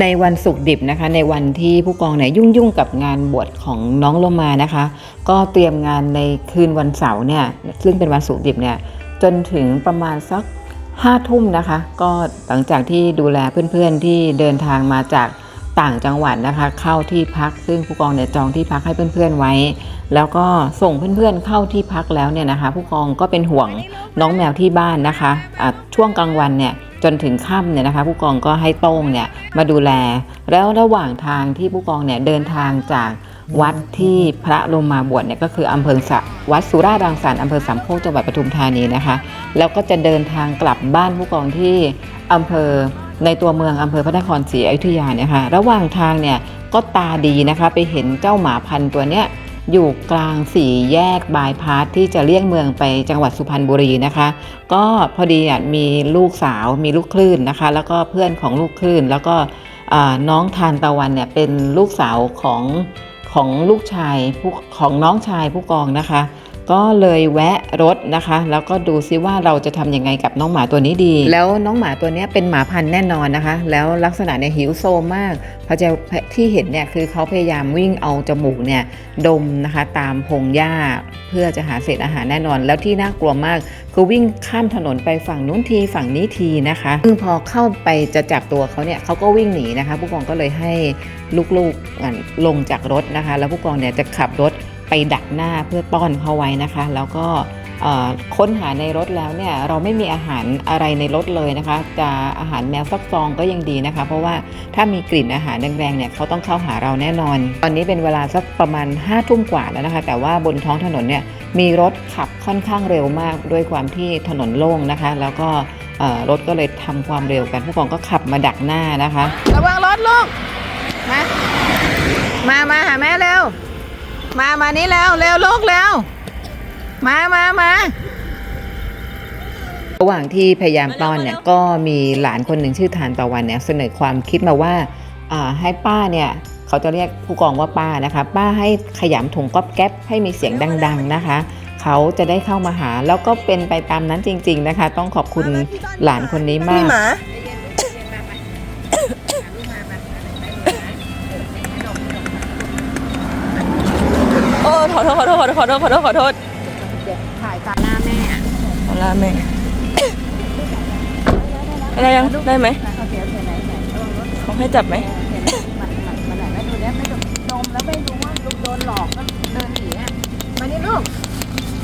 ในวันศุกร์ดิบนะคะในวันที่ผู้กองเนี่ยยุ่งยุ่งๆกับงานบวชของน้องโลมานะคะ ก็เตรียมงานในคืนวันเสาร์เนี่ยซึ่งเป็นวันศุกร์ดิบเนี่ยจนถึงประมาณสักห้าทุ่มนะคะ ก็หลังจากที่ดูแลเพื่อนๆที่เดินทางมาจากต่างจังหวัดนะคะ เข้าที่พัก ซึ่งผู้กองเนี่ยจองที่พักให้เพื่อนๆไว้ แล้วก็ส่งเพื่อนๆเข้าที่พักแล้วเนี่ยนะคะ ผู้กองก็เป็นห่วงน้องแมวที่บ้านนะคะะช่วงกลางวันเนี่ย จนถึงค่ำเนี่ยนะคะ ผู้กองก็ให้โต้งเนี่ยมาดูแล แล้วระหว่างทางที่ผู้กองเนี่ยเดินทางจากวัดที่พระลงมาบวชเนี่ยก็คืออำเภอสะวัดสุราษฎร์รังสรรค์อำเภอสามโคกจังหวัดปทุมธานีนะคะ แล้วก็จะเดินทางกลับบ้านผู้กองที่อำเภอในตัวเมืองอำเภอพระนครศรีอยุธยาเนี่ยค่ะระหว่างทางเนี่ยก็ตาดีนะคะไปเห็นเจ้าหมาพันตัวเนี้ย อยู่กลางสี่แยกบายพาสที่จะเลี่ยงเมืองไปจังหวัดสุพรรณบุรีนะคะ ก็พอดีอะมีลูกสาวมีลูกคลื่นนะคะ แล้วก็เพื่อนของลูกคลื่น แล้วก็น้องทานตะวันเนี่ยเป็นลูกสาวของของลูกชายผู้ของน้องชายผู้กองนะคะ ก็เลยแวะรถนะคะ แล้วก็ดูซิว่าเราจะทำยังไงกับน้องหมาตัวนี้ดี แล้วน้องหมาตัวนี้เป็นหมาพันธุ์แน่นอนนะคะ แล้วลักษณะเนี่ยหิวโซมากเพราะจะที่เห็นเนี่ยคือเขาพยายามวิ่งเอาจมูกเนี่ยดมนะคะตามพงหญ้าเพื่อจะหาเศษอาหารแน่นอน แล้วที่น่ากลัวมากคือวิ่งข้ามถนนไปฝั่งนู้นทีฝั่งนี้ทีนะคะซึ่งพอเข้าไปจะจับตัวเขาเนี่ยเขาก็วิ่งหนีนะคะ ผู้กองก็เลยให้ลูกๆลงจากรถนะคะ แล้วผู้กองเนี่ยจะขับรถ ไปดักหน้าเพื่อต้อนเขาไว้นะคะ แล้วก็ค้นหาในรถแล้วเนี่ยเราไม่มีอาหารอะไรในรถเลยนะคะ จะอาหารแมวสักซองก็ยังดีนะคะ เพราะว่าถ้ามีกลิ่นอาหารแรงๆเนี่ยเขาต้องเข้าหาเราแน่นอน ตอนนี้เป็นเวลาสักประมาณ5้าทุ่มกว่าแล้วนะคะ แต่ว่าบนท้องถนนเนี่ยมีรถขับค่อนข้างเร็วมากด้วยความที่ถนนโล่งนะคะ แล้วก็รถก็เลยทำความเร็วกัน ผู้กองก็ขับมาดักหน้านะคะ ระวังรถลูกมามามาหาแม่เร็ว มามานี่เร็วเร็วลูกเร็วมามามาระหว่างที่พยายามต้อนเนี่ยก็มีหลานคนหนึ่งชื่อทานตะวันเนี่ยเสนอความคิดมาว่าอ่าให้ป้าเนี่ยเขาจะเรียกผู้กองว่าป้านะคะ ป้าให้ขยำถุงก๊อบแก๊ปให้มีเสียงดัง ๆนะคะ เขาจะได้เข้ามาหาแล้วก็เป็นไปตามนั้นจริง ๆนะคะ ต้องขอบคุณหลานคนนี้มีมาก หมาโอ้ขอโทษขอโทษขอโทษขอโทษขอโทษขอโทษถ่ายตาหน้าแม่อะขอลาแม่อะไรยังได้ไหมเขาเสียเสียไหนไหนระวังรถเขาให้จับไหมมันมันมันไหนแม่ตัวเนี้ยไม่ดมแล้วไม่รู้ว่าลูกโดนหลอกก็เดินหนีอะมานี่ลูก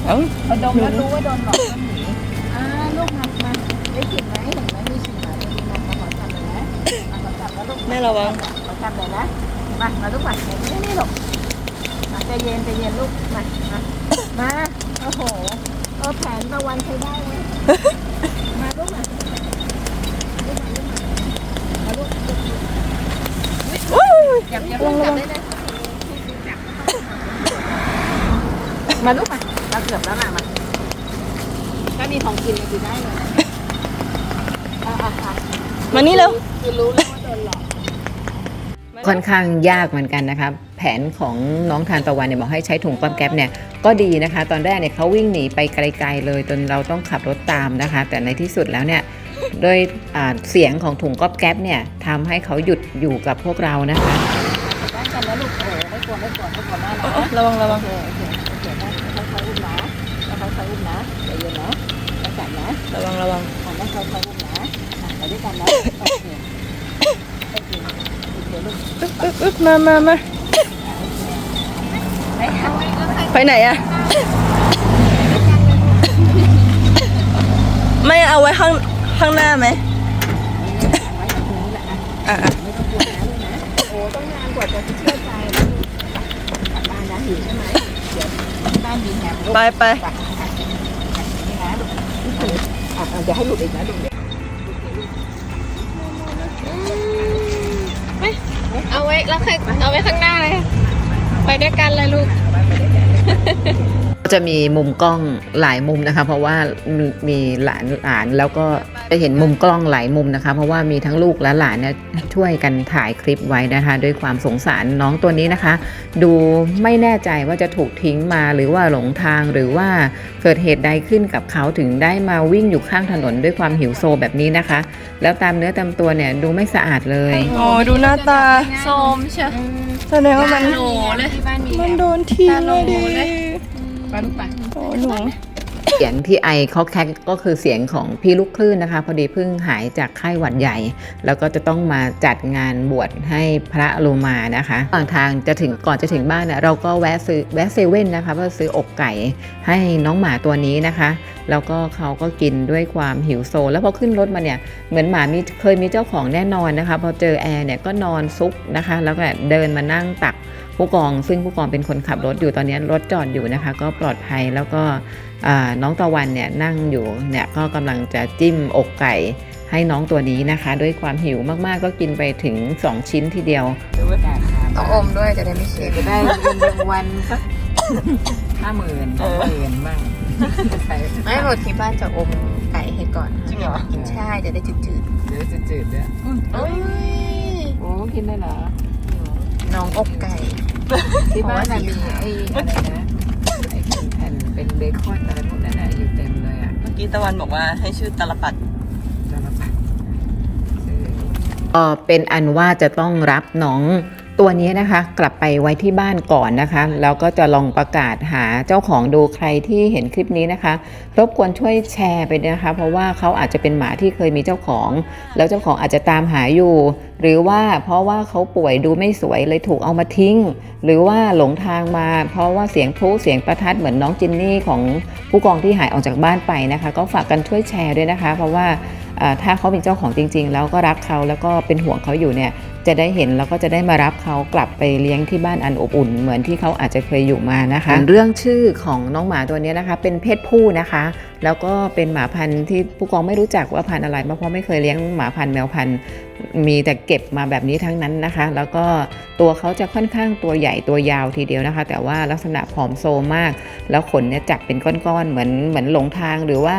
เอ้าพอดมแล้วรู้ว่าโดนหลอกก็หนีอ่าลูกมามาได้กลิ่นไหมเห็นไหมมีฉี่หมาตัวนี้มาขอจับเลยนะมาขอจับแล้วลูกแม่ระวังขอจับเลยนะมามาลูกมานี่นี่ลูกมา ใจเย็นใจเย็นลูกมามามาโอ้โหเออแผนตะวันใช้ได้เว้ยมาลูกมาลูกมาลูกมามาลูกอย่าอย่าเพิ่งจับได้เลยมาลูกมาเราเกือบแล้วนะมาถ้ามีของกินก็กินได้เลยอ่าอ่าค่ะมานี่เร็วคือรู้แล้วว่าโดนหลอกค่อนข้างยากเหมือนกันนะคะ แผนของน้องทานตะวันเนี่ยบอกให้ใช้ถุงก้อมแก๊ปเนี่ยก็ดีนะคะ ตอนแรกเนี่ยเขาวิ่งหนีไปไกล ๆ เลยจนเราต้องขับรถตามนะคะ แต่ในที่สุดแล้วเนี่ยโดยเสียงของถุงก้อมแก๊ปเนี่ยทำให้เขาหยุดอยู่กับพวกเรานะคะได้กันแล้วลูกโอ้ไม่กลัวไม่กลัวไม่กลัวแม่นะโอ้ระวังระวังโอเคโอเคโอเคแม่ค่อยๆอุ้มนะค่อยๆอุ้มนะใจเย็นนะแล้วกันนะระวังระวังอะแม่ค่อยๆอุ้มนะไปด้วยกันนะโอเคโอเคลูกมามามา ไปไหนอะไม่เอาไว้ข้างข้างหน้าไหมไว้ตรงนี้แหละอะอะอะไม่ต้องกลัวนะโอ้ต้องนานกว่าจะเชื่อใจนะลูกลับบ้านนะหิวใช่ไหมเดี๋ยวบ้านมีแหนมไปไปเดี๋ยวให้หลุดอีกนะลูกเอาไว้แล้วใครเอาไว้ข้างหน้าเลย ไปด้วยกันเลยลูก จะมีมุมกล้องหลายมุมนะคะ เพราะว่ามีหลานหลานแล้วก็ จะเห็นมุมกล้องหลายมุมนะคะ เพราะว่ามีทั้งลูกและหลานเนี่ยช่วยกันถ่ายคลิปไว้นะคะ ด้วยความสงสารน้องตัวนี้นะคะ ดูไม่แน่ใจว่าจะถูกทิ้งมาหรือว่าหลงทางหรือว่าเกิดเหตุใดขึ้นกับเขาถึงได้มาวิ่งอยู่ข้างถนนด้วยความหิวโซแบบนี้นะคะ แล้วตามเนื้อตามตัวเนี่ยดูไม่สะอาดเลย โอ้ดูหน้าตาโซมเชียวแสดงว่ามันโหเลยที่บ้านมีมันโดนทิ้งเลยดิปลาลูกปลาโอ้หนู เสียงที่ไอเขาแคกก็คือเสียงของพี่ลูกคลื่นนะคะ พอดีเพิ่งหายจากไข้หวัดใหญ่ แล้วก็จะต้องมาจัดงานบวชให้พระโลมานะคะระหว่างทางจะถึงก่อนจะถึงบ้านเนี่ยเราก็แวะซื้อแวะเซเว่นนะคะเพื่อซื้ออกไก่ให้น้องหมาตัวนี้นะคะ แล้วก็เขาก็กินด้วยความหิวโซ แล้วพอขึ้นรถมาเนี่ยเหมือนหมามีเคยมีเจ้าของแน่นอนนะคะ พอเจอแอร์เนี่ยก็นอนซุกนะคะ แล้วก็เดินมานั่งตักผู้กอง ซึ่งผู้กองเป็นคนขับรถอยู่ตอนนี้รถจอดอยู่นะคะ ก็ปลอดภัยแล้วก็ น้องตะวันเนี่ยนั่งอยู่เนี่ยก็กำลังจะจิ้มอกไก่ให้น้องตัวนี้นะคะ ด้วยความหิวมากๆก็กินไปถึง 2 ชิ้นทีเดียวต้องอมด้วยจะได้ไม่เค็มจะได้เงินรางวัลสักห้าหมื่นสองหมื่นบ้างไม่หมดที่บ้านจะอมไก่ให้ก่อนจริงเหรอใช่จะได้จืดเดี๋ยวจะจืดเนี่ยๆเอ้ยโอ้กินได้เหรอน้องอกไก่ที่บ้านน่ะมีไอ้อะไรนะไอ้แผ่น เป็นเบคอนอะไรพวกนั้นน่ะอยู่เต็มเลยอะเมื่อกี้ตะวันบอกว่าให้ชื่อตาลปัดก็เป็นอันว่าจะต้องรับน้อง ตัวนี้นะคะกลับไปไว้ที่บ้านก่อนนะคะแล้วก็จะลองประกาศหาเจ้าของดูใครที่เห็นคลิปนี้นะคะ รบกวนช่วยแชร์ไปนะคะ เพราะว่าเขาอาจจะเป็นหมาที่เคยมีเจ้าของ แล้วเจ้าของอาจจะตามหาอยู่ หรือว่าเพราะว่าเขาป่วยดูไม่สวยเลยถูกเอามาทิ้ง หรือว่าหลงทางมา เพราะว่าเสียงพลุเสียงประทัดเหมือนน้องจินนี่ของผู้กองที่หายออกจากบ้านไปนะคะ ก็ฝากกันช่วยแชร์ด้วยนะคะ เพราะว่าถ้าเขาเป็นเจ้าของจริง ๆ แล้วก็รักเขาแล้วก็เป็นห่วงเขาอยู่เนี่ย จะได้เห็นแล้วก็จะได้มารับเขากลับไปเลี้ยงที่บ้านอันอบอุ่น เหมือนที่เขาอาจจะเคยอยู่มานะคะ เรื่องชื่อของน้องหมาตัวนี้นะคะ เป็นเพศผู้นะคะ แล้วก็เป็นหมาพันธุ์ที่ผู้กองไม่รู้จักว่าพันธุ์อะไรเพราะไม่เคยเลี้ยงหมาพันธุ์แมวพันธุ์ มีแต่เก็บมาแบบนี้ทั้งนั้นนะคะ แล้วก็ตัวเขาจะค่อนข้างตัวใหญ่ตัวยาวทีเดียวนะคะ แต่ว่าลักษณะผอมโซมาก แล้วขนเนี่ยจับเป็นก้อนๆ เหมือนเหมือนหลงทางหรือว่า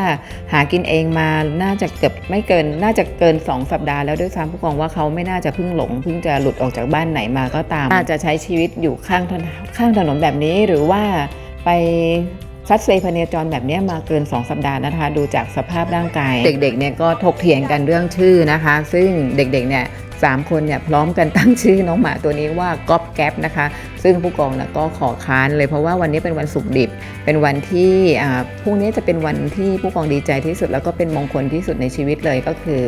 หากินเองมาน่าจะเกือบไม่เกินน่าจะเกิน 2 สัปดาห์แล้วด้วยซ้ำผู้กองว่าเขาไม่น่าจะเพิ่งหลงเพิ่งจะหลุดออกจากบ้านไหนมาก็ตามน่าจะใช้ชีวิตอยู่ข้างถนนข้างถนนแบบนี้หรือว่าไป ซัดเซพเนจรแบบนี้มาเกิน 2 สัปดาห์นะคะ ดูจากสภาพร่างกาย เด็กๆเนี่ยก็ถกเถียงกันเรื่องชื่อนะคะ ซึ่งเด็กๆเนี่ย สามคนเนี่ยพร้อมกันตั้งชื่อน้องหมาตัวนี้ว่าก๊อบแก๊ปนะคะ ซึ่งผู้กองนะก็ขอค้านเลยเพราะว่าวันนี้เป็นวันศุกร์ดิบ เป็นวันที่อ่าพรุ่งนี้จะเป็นวันที่ผู้กองดีใจที่สุด แล้วก็เป็นมงคลที่สุดในชีวิตเลยก็คือ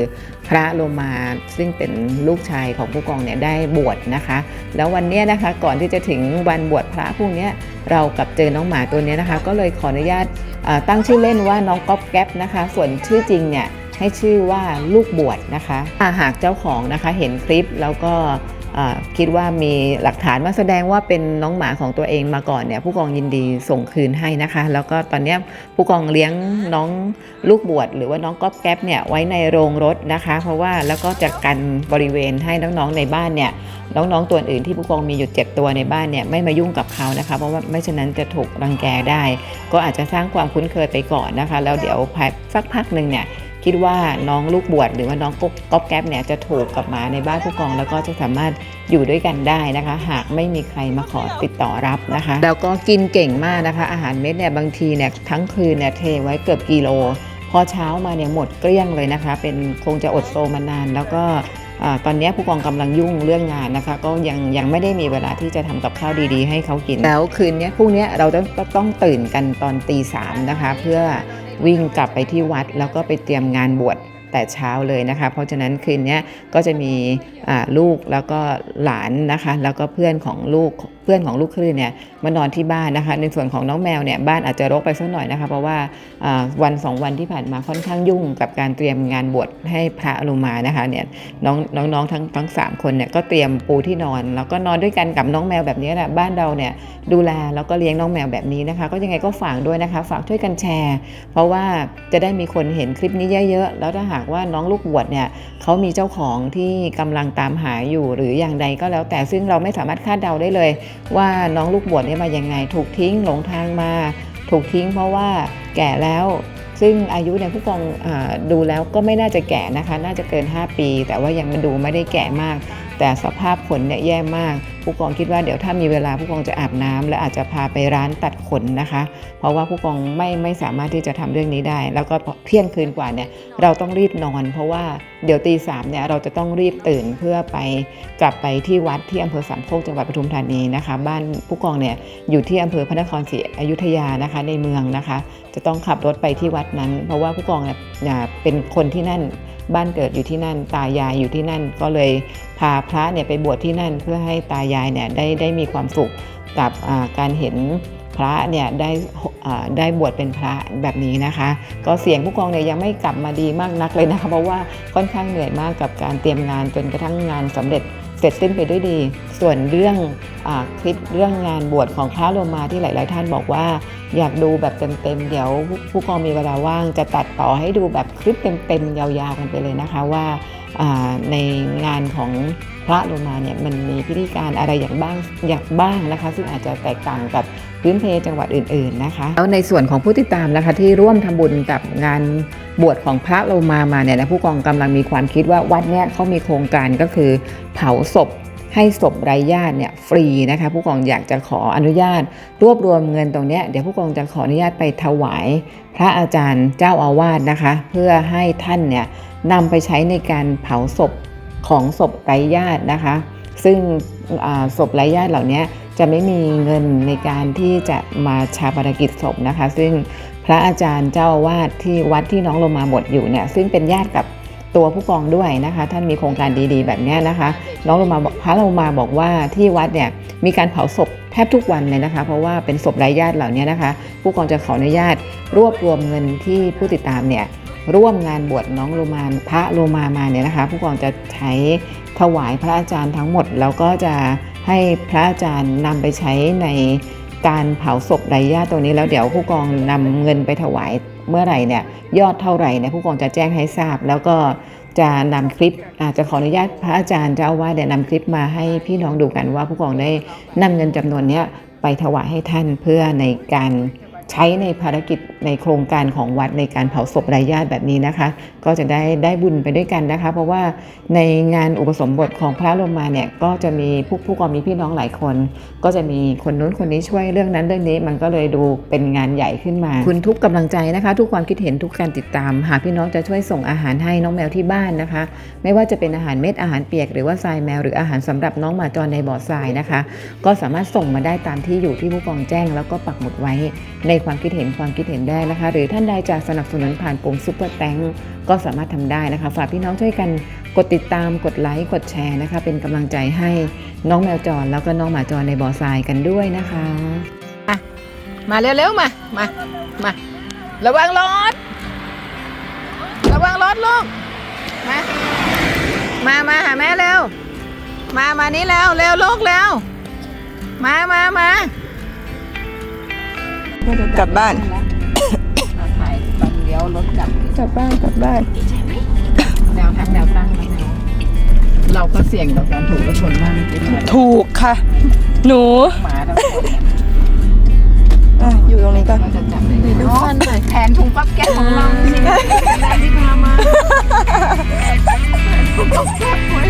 พระโลมาซึ่งเป็นลูกชายของผู้กองเนี่ยได้บวชนะคะ แล้ววันเนี้ยนะคะก่อนที่จะถึงวันบวชพระพรุ่งนี้เรากับเจอน้องหมาตัวนี้นะคะ ก็เลยขออนุญาตตั้งชื่อเล่นว่าน้องก๊อบแก๊ปนะคะ ส่วนชื่อจริงเนี่ย ให้ชื่อว่าลูกบวชนะคะถ้าหากเจ้าของนะคะเห็นคลิปแล้วก็คิดว่ามีหลักฐานมาแสดงว่าเป็นน้องหมาของตัวเองมาก่อนเนี่ยผู้กองยินดีส่งคืนให้นะคะ แล้วก็ตอนนี้ผู้กองเลี้ยงน้องลูกบวชหรือว่าน้องก๊อบแก๊ปเนี่ยไว้ในโรงรถนะคะ เพราะว่าแล้วก็จะกันบริเวณให้น้องๆในบ้านเนี่ยน้องๆตัวอื่นที่ผู้กองมีอยู่เจ็ดตัวในบ้านเนี่ยไม่มายุ่งกับเขานะคะเพราะว่าไม่เช่นนั้นจะถูกรังแกได้ ก็อาจจะสร้างความคุ้นเคยไปก่อนนะคะ แล้วเดี๋ยวสักพักหนึ่งเนี่ย คิดว่าน้องลูกบวชหรือว่าน้องก๊อบก๊อบแก๊ปเนี่ยจะถูกกับหมาในบ้านผู้กอง แล้วก็จะสามารถอยู่ด้วยกันได้นะคะ หากไม่มีใครมาขอติดต่อรับนะคะ แล้วก็กินเก่งมากนะคะ อาหารเม็ดเนี่ยบางทีเนี่ยทั้งคืนเนี่ยเทไว้เกือบกิโล พอเช้ามาเนี่ยหมดเกลี้ยงเลยนะคะ เป็นคงจะอดโซมานาน แล้วก็ตอนนี้ผู้กองกำลังยุ่งเรื่องงานนะคะ ก็ยังยังไม่ได้มีเวลาที่จะทำกับข้าวดีๆ ให้เขากิน แล้วคืนนี้พรุ่งนี้เราต้องต้องตื่นกันตอนตีสามนะคะ เพื่อ วิ่งกลับไปที่วัด แล้วก็ไปเตรียมงานบวช แต่เช้าเลยนะคะ เพราะฉะนั้นคืนนี้ก็จะมีลูกแล้วก็หลานนะคะ แล้วก็เพื่อนของลูกเพื่อนของลูกคลื่นเนี่ยมานอนที่บ้านนะคะ ในส่วนของน้องแมวเนี่ยบ้านอาจจะรกไปสักหน่อยนะคะ เพราะว่าวันสองวันที่ผ่านมาค่อนข้างยุ่งกับการเตรียมงานบวชให้พระลงมานะคะเนี่ยน้องน้องๆทั้งทั้งสามคนเนี่ยก็เตรียมปูที่นอน แล้วก็นอนด้วยกันกับน้องแมวแบบนี้แหละบ้านเราเนี่ยดูแลแล้วก็เลี้ยงน้องแมวแบบนี้นะคะ ก็ยังไงก็ฝากด้วยนะคะ ฝากช่วยกันแชร์ เพราะว่าจะได้มีคนเห็นคลิปนี้เยอะๆแล้วถ้าหากว่าน้องลูกบวชเนี่ยเขามีเจ้าของที่กำลังตามหาอยู่หรืออย่างใดก็แล้ว แต่ซึ่งเราไม่สามารถคาดเดาได้เลย ว่าน้องลูกบวชเนี่ยมายังไง ถูกทิ้งหลงทางมา ถูกทิ้งเพราะว่าแก่แล้วซึ่งอายุเนี่ยผู้กองอดูแล้วก็ไม่น่าจะแก่นะคะ น่าจะเกิน 5 ปี แต่ว่ายังมาดูไม่ได้แก่มาก แต่สภาพขนเนี่ยแย่มาก ผู้กองคิดว่าเดี๋ยวถ้ามีเวลาผู้กองจะอาบน้ำและอาจจะพาไปร้านตัดขนนะคะ เพราะว่าผู้กองไม่ไม่สามารถที่จะทำเรื่องนี้ได้ แล้วก็เที่ยงคืนกว่าเนี่ยเราต้องรีบนอน เพราะว่าเดี๋ยวตีสามเนี่ยเราจะต้องรีบตื่นเพื่อไปกลับไปที่วัดที่อำเภอสามโคกจังหวัดปทุมธานีนะคะ บ้านผู้กองเนี่ยอยู่ที่อำเภอพระนครศรีอยุธยานะคะในเมืองนะคะ จะต้องขับรถไปที่วัดนั้น เพราะว่าผู้กองเนี่ยเป็นคนที่นั่น บ้านเกิดอยู่ที่นั่น ตายายอยู่ที่นั่น ก็เลยพาพระเนี่ยไปบวชที่นั่น เพื่อให้ตายายเนี่ยได้ได้มีความสุขกับการเห็นพระเนี่ยได้ได้บวชเป็นพระแบบนี้นะคะ ก็เสียงผู้กองเนี่ยยังไม่กลับมาดีมากนักเลยนะคะเพราะว่าค่อนข้างเหนื่อยมากกับการเตรียมงานจนกระทั่งงานสำเร็จ เสร็จสิ้นไปด้วยดี ส่วนเรื่องอคลิปเรื่องงานบวชของพระโลมาที่หลาย ๆ ท่านบอกว่า อยากดูแบบเต็ม ๆ เดี๋ยวผู้กองมีเวลาว่างจะตัดต่อให้ดูแบบคลิปเต็ม ๆ ยาว ๆ กันไปเลยนะคะว่าอ่าในงานของพระโลมาเนี่ยมันมีพิธีการอะไรอย่างบ้างอย่างบ้างนะคะ ซึ่งอาจจะแตกต่างกับ พื้นเพจังหวัดอื่น ๆนะคะ แล้วในส่วนของผู้ติดตามนะคะที่ร่วมทำบุญกับงานบวชของพระโลมามาเนี่ยนะผู้กองกำลังมีความคิดว่าวัดเนี่ยเขามีโครงการก็คือเผาศพให้ศพไร้ญาติเนี่ยฟรีนะคะผู้กองอยากจะขออนุญาต รวบรวมเงินตรงนี้เดี๋ยวผู้กองจะขออนุญาตไปถวาย พระอาจารย์เจ้าอาวาสนะคะ เพื่อให้ท่านเนี่ยนำไปใช้ในการเผาศพของศพไร้ญาตินะคะ ซึ่งศพไร้ญาติเหล่านี้ จะไม่มีเงินในการที่จะมาชาปนกิจศพนะคะ ซึ่งพระอาจารย์เจ้าวาสที่วัดที่น้องลงมาบทอยู่เนี่ยซึ่งเป็นญาติกับตัวผู้กองด้วยนะคะ ท่านมีโครงการดีๆ แบบนี้นะคะ น้องลงมาพระลงมาบอกว่าที่วัดเนี่ยมีการเผาศพแทบทุกวันเลยนะคะ เพราะว่าเป็นศพไร้ญาติเหล่านี้นะคะ ผู้กองจะขออนุญาตรวบรวมเงินที่ผู้ติดตามเนี่ยร่วมงานบวชน้องโลมาพระโลมามาเนี่ยนะคะ ผู้กองจะใช้ถวายพระอาจารย์ทั้งหมดแล้วก็จะ ให้พระอาจารย์นำไปใช้ในการเผาศพไร้ญาติตัวนี้แล้วเดี๋ยวผู้กองนำเงินไปถวายเมื่อไหร่เนี่ยยอดเท่าไหร่เนี่ยผู้กองจะแจ้งให้ทราบ แล้วก็จะนำคลิปอาจจะขออนุญาตพระอาจารย์เจ้าอาวาเดี๋ยนำคลิปมาให้พี่น้องดูกันว่าผู้กองได้นำเงินจำนวนนี้ไปถวายให้ท่านเพื่อในการ ใช้ในภารกิจในโครงการของวัดในการเผาศพไร้ญาติแบบนี้นะคะ ก็จะได้ได้บุญไปด้วยกันนะคะ เพราะว่าในงานอุปสมบทของพระลงมาเนี่ยก็จะมีผู้ผู้กองมีพี่น้องหลายคน ก็จะมีคนนู้นคนนี้ช่วยเรื่องนั้นเรื่องนี้มันก็เลยดูเป็นงานใหญ่ขึ้นมา คุณทุกกำลังใจนะคะ ทุกความคิดเห็นทุกการติดตาม หากพี่น้องจะช่วยส่งอาหารให้น้องแมวที่บ้านนะคะ ไม่ว่าจะเป็นอาหารเม็ดอาหารเปียกหรือว่าทรายแมวหรืออาหารสำหรับน้องหมาจรในบ่อทรายนะคะ ก็สามารถส่งมาได้ตามที่อยู่ที่ผู้กองแจ้ง แล้วก็ปักหมุดไว้ในความคิดเห็นความคิดเห็นได้นะคะ หรือท่านใดจะสนับสนุนผ่านปุ่มซุปเปอร์แตงก็สามารถทำได้นะคะ ฝากพี่น้องช่วยกันกดติดตามกดไลค์กดแชร์นะคะ เป็นกำลังใจให้น้องแมวจรแล้วก็น้องหมาจรในบ่อทรายกันด้วยนะคะมาเร็วๆมามามาระวังรถระวังรถลูกมามามาหาแม่เร็วมามานี่เร็วเร็วลูกเร็วมามามา กลับบ้าน ถ่ายตอนเลี้ยวรถกลับกลับบ้านกลับบ้าน แนวทางแนวตั้งนะเราก็เสี่ยงต่อการถูกรถชนมากถูกค่ะ หนูอยู่ตรงนี้ก็จะจับได้เลยเนาะแทนถุงปั๊บแก๊สของเราจริงๆที่พามาแผนถุงปั๊บแก๊สไว้